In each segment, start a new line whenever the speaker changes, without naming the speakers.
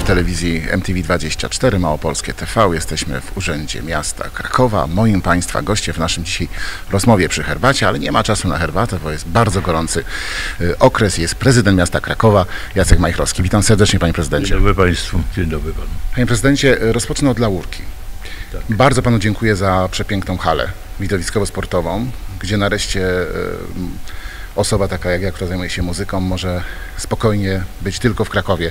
w telewizji MTV24 Małopolskie TV. Jesteśmy w Urzędzie Miasta Krakowa. Moim Państwa goście w naszym dzisiaj rozmowie przy herbacie, ale nie ma czasu na herbatę, bo jest bardzo gorący y, okres. Jest prezydent miasta Krakowa, Jacek Majchrowski. Witam serdecznie, panie
Dzień
prezydencie.
dobry Państwu, dzień dobry Panu.
Panie prezydencie, y, rozpocznę od laurki.
Tak.
Bardzo panu dziękuję za przepiękną halę widowiskowo-sportową, gdzie nareszcie y, osoba taka jak ja, która zajmuje się muzyką, może spokojnie być tylko w Krakowie.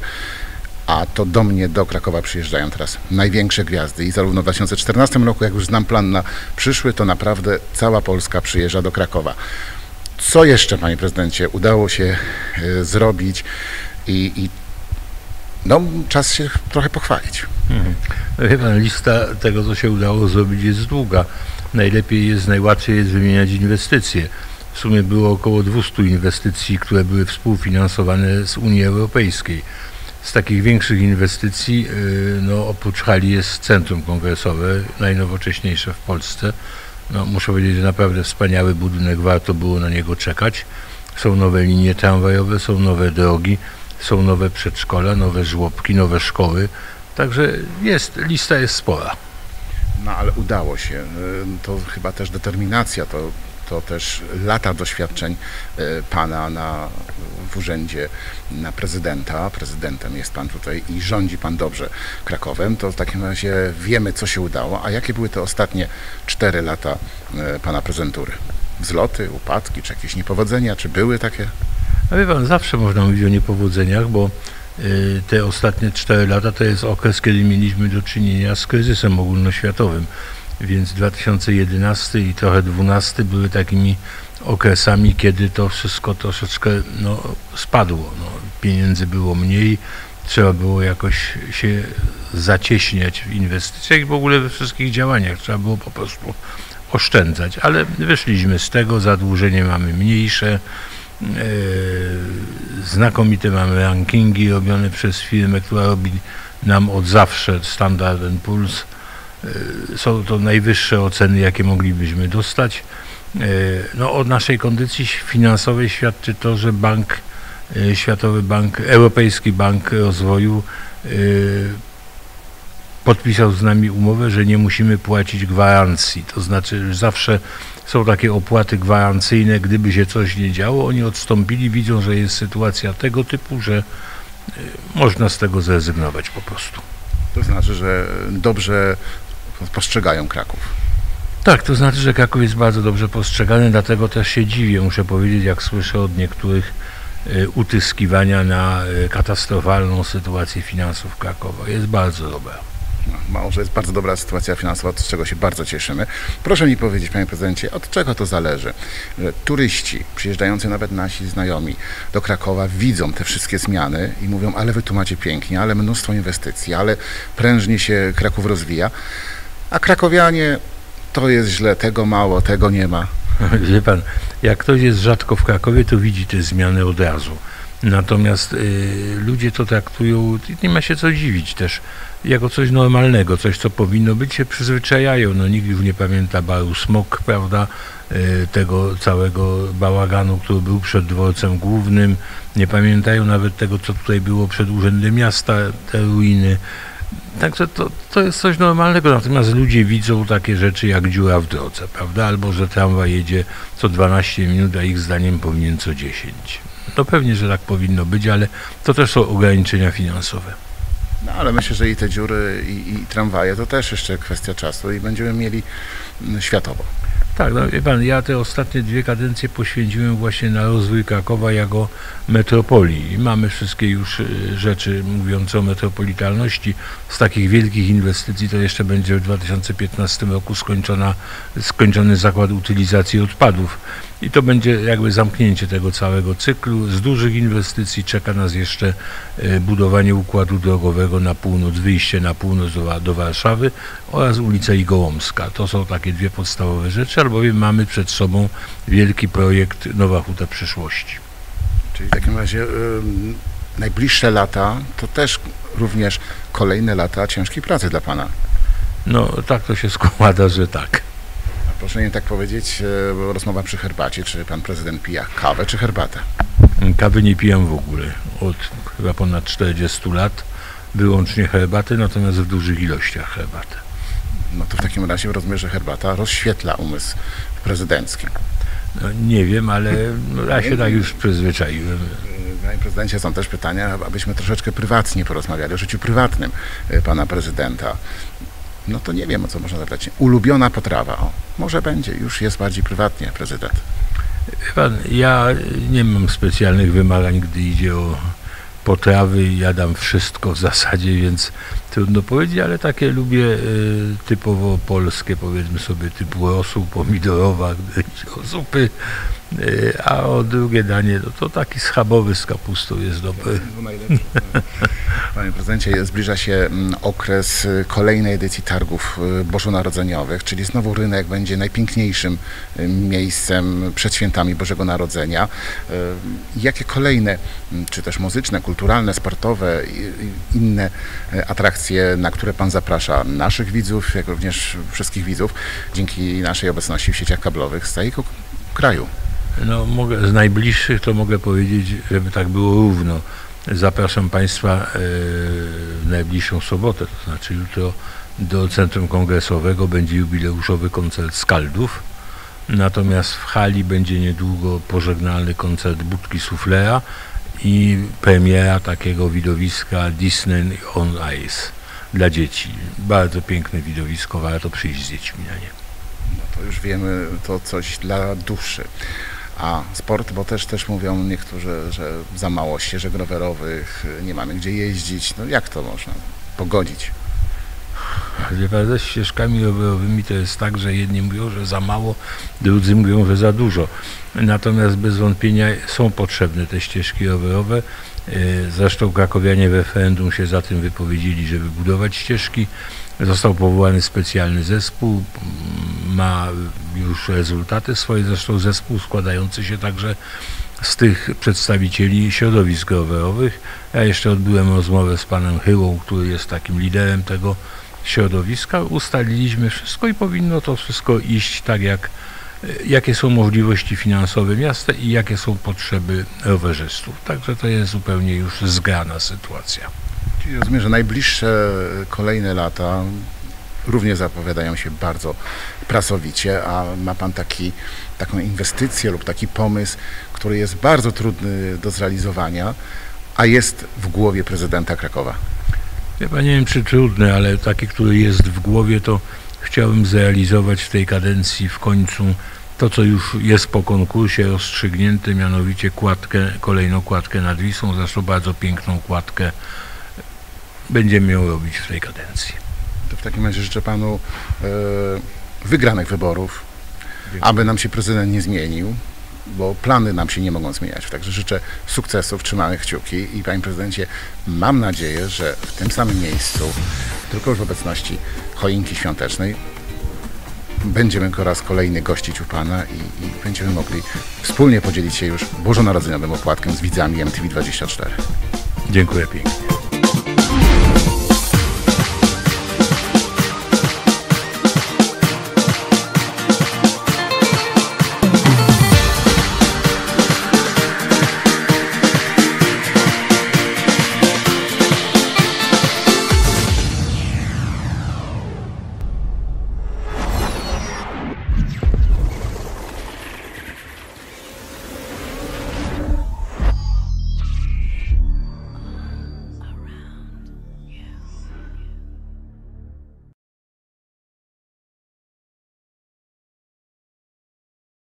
A to do mnie, do Krakowa przyjeżdżają teraz największe gwiazdy i zarówno w 2014 roku, jak już znam plan na przyszły, to naprawdę cała Polska przyjeżdża do Krakowa. Co jeszcze, panie prezydencie, udało się y, zrobić i, i no, czas się trochę pochwalić.
Wie Pan, lista tego, co się udało zrobić jest długa. Najlepiej jest, najłatwiej jest wymieniać inwestycje. W sumie było około 200 inwestycji, które były współfinansowane z Unii Europejskiej. Z takich większych inwestycji, yy, no, oprócz hali jest centrum kongresowe, najnowocześniejsze w Polsce. No, muszę powiedzieć, że naprawdę wspaniały budynek, warto było na niego czekać. Są nowe linie tramwajowe, są nowe drogi, są nowe przedszkola, nowe żłobki, nowe szkoły. Także jest, lista jest spora.
No ale udało się. Y, To chyba też determinacja, to, to też lata doświadczeń y, pana na, w urzędzie na prezydenta. Prezydentem jest pan tutaj i rządzi pan dobrze Krakowem. To w takim razie wiemy, co się udało. A jakie były te ostatnie cztery lata y, pana prezentury? Wzloty, upadki, czy jakieś niepowodzenia? Czy były takie?
A wie pan, zawsze można mówić o niepowodzeniach, bo y, te ostatnie 4 lata to jest okres, kiedy mieliśmy do czynienia z kryzysem ogólnoświatowym. Więc 2011 i trochę 2012 były takimi okresami, kiedy to wszystko troszeczkę no, spadło. No, pieniędzy było mniej, trzeba było jakoś się zacieśniać w inwestycjach i w ogóle we wszystkich działaniach. Trzeba było po prostu oszczędzać, ale wyszliśmy z tego, zadłużenie mamy mniejsze, e, znakomite mamy rankingi robione przez firmę, która robi nam od zawsze Standard Poor's. E, Są to najwyższe oceny, jakie moglibyśmy dostać. E, No, o naszej kondycji finansowej świadczy to, że bank, e, Światowy Bank, Europejski Bank Rozwoju podpisał z nami umowę, że nie musimy płacić gwarancji. To znaczy, że zawsze są takie opłaty gwarancyjne, gdyby się coś nie działo, oni odstąpili, widzą, że jest sytuacja tego typu, że y, można z tego zrezygnować po prostu.
To znaczy, że dobrze postrzegają Kraków.
Tak, to znaczy, że Kraków jest bardzo dobrze postrzegany, dlatego też się dziwię, muszę powiedzieć, jak słyszę od niektórych y, utyskiwania na y, katastrofalną sytuację finansów Krakowa. Jest bardzo dobra.
No, Mało, że jest bardzo dobra sytuacja finansowa, z czego się bardzo cieszymy. Proszę mi powiedzieć, panie prezydencie, od czego to zależy? Że turyści, przyjeżdżający nawet nasi znajomi do Krakowa, widzą te wszystkie zmiany i mówią, ale wy tu macie pięknie, ale mnóstwo inwestycji, ale prężnie się Kraków rozwija, a krakowianie to jest źle, tego mało, tego nie ma.
Wie pan, jak ktoś jest rzadko w Krakowie, to widzi te zmiany od razu. Natomiast y, ludzie to traktują, nie ma się co dziwić też, jako coś normalnego, coś co powinno być, się przyzwyczajają. No nikt już nie pamięta baru Smok, prawda, y, tego całego bałaganu, który był przed dworcem głównym. Nie pamiętają nawet tego, co tutaj było przed Urzędem Miasta, te ruiny. Także to, to jest coś normalnego, natomiast ludzie widzą takie rzeczy jak dziura w drodze, prawda? Albo że tramwaj jedzie co 12 minut, a ich zdaniem powinien co 10. No pewnie, że tak powinno być, ale to też są ograniczenia finansowe.
No ale myślę, że i te dziury, i, i tramwaje to też jeszcze kwestia czasu i będziemy mieli mm, światowo.
Tak, no wie pan, ja te ostatnie dwie kadencje poświęciłem właśnie na rozwój Krakowa jako metropolii. Mamy wszystkie już y, rzeczy mówiące o metropolitalności. Z takich wielkich inwestycji to jeszcze będzie w 2015 roku skończona, skończony zakład utylizacji odpadów. I to będzie jakby zamknięcie tego całego cyklu. Z dużych inwestycji czeka nas jeszcze y, budowanie układu drogowego na północ, wyjście na północ do, Wa- do Warszawy oraz ulica Igołomska. To są takie dwie podstawowe rzeczy, albowiem mamy przed sobą wielki projekt Nowa Huta Przyszłości.
Czyli w takim razie ym, najbliższe lata to też również kolejne lata ciężkiej pracy dla Pana.
No tak to się składa, że tak.
Proszę nie tak powiedzieć, e, rozmowa przy herbacie, czy Pan Prezydent pija kawę czy herbatę?
Kawy nie pijam w ogóle od chyba ponad 40 lat. wyłącznie herbaty, natomiast w dużych ilościach herbaty.
No to w takim razie rozumiem, że herbata rozświetla umysł prezydencki.
No, nie wiem, ale no, ja się tak już przyzwyczaiłem.
Panie prezydencie, są też pytania, abyśmy troszeczkę prywatnie porozmawiali o życiu prywatnym e, pana prezydenta. No to nie wiem, o co można zapytać. Ulubiona potrawa. O, może będzie, już jest bardziej prywatnie prezydent.
Pan, ja nie mam specjalnych wymagań, gdy idzie o potrawy. Jadam wszystko w zasadzie, więc trudno powiedzieć, ale takie lubię y, typowo polskie, powiedzmy sobie, typu rosół pomidorowa, gdy idzie o zupy. Y, a o drugie danie, no to taki schabowy z kapustą jest dobry.
Panie prezydencie, zbliża się mm, okres y, kolejnej edycji targów y, bożonarodzeniowych, czyli znowu rynek będzie najpiękniejszym miejscem przed świętami Bożego Narodzenia. Jakie kolejne, mm, czy też muzyczne, kulturalne, sportowe inne atrakcje, na które Pan zaprasza naszych widzów, jak również wszystkich widzów, dzięki naszej obecności w sieciach kablowych z całego kraju?
No, mogę, z najbliższych to mogę powiedzieć, żeby tak było równo. Zapraszam Państwa e, w najbliższą sobotę, to znaczy jutro do Centrum Kongresowego będzie jubileuszowy koncert Skaldów. Natomiast w hali będzie niedługo pożegnalny koncert Budki Suflera i premiera takiego widowiska Disney on Ice dla dzieci. Bardzo piękne widowisko, warto przyjść z dziećmi na nie.
No to już wiemy, to coś dla duszy. A sport, bo też, też mówią niektórzy, że za mało ścieżek rowerowych, nie mamy gdzie jeździć. No jak to można pogodzić?
Wie pan, ze ścieżkami rowerowymi to jest tak, że jedni mówią, że za mało, drudzy mówią, że za dużo. Natomiast bez wątpienia są potrzebne te ścieżki rowerowe. E, Zresztą krakowianie w referendum się za tym wypowiedzieli, żeby budować ścieżki. Został powołany specjalny zespół, ma już rezultaty swoje, zresztą zespół składający się także z tych przedstawicieli środowisk rowerowych. Ja jeszcze odbyłem rozmowę z panem Hyłą, który jest takim liderem tego środowiska. Ustaliliśmy wszystko i powinno to wszystko iść tak, jak, jakie są możliwości finansowe miasta i jakie są potrzeby rowerzystów. Także to jest zupełnie już zgrana sytuacja.
Czyli rozumiem, że najbliższe kolejne lata również zapowiadają się bardzo pracowicie, a ma Pan taki, taką inwestycję lub taki pomysł, który jest bardzo trudny do zrealizowania, a jest w głowie prezydenta Krakowa.
Ja nie wiem czy trudny, ale taki, który jest w głowie, to chciałbym zrealizować w tej kadencji w końcu to, co już jest po konkursie rozstrzygnięte, mianowicie kładkę, kolejną kładkę nad Wisłą, zresztą bardzo piękną kładkę będziemy ją robić w tej kadencji.
To w takim razie życzę Panu e, wygranych wyborów, aby nam się prezydent nie zmienił, bo plany nam się nie mogą zmieniać. Także życzę sukcesów, trzymamy kciuki i Panie Prezydencie, mam nadzieję, że w tym samym miejscu, tylko już w obecności choinki świątecznej, będziemy po raz kolejny gościć u Pana i, i będziemy mogli wspólnie podzielić się już bożonarodzeniowym opłatkiem z widzami MTV24.
Dziękuję pięknie.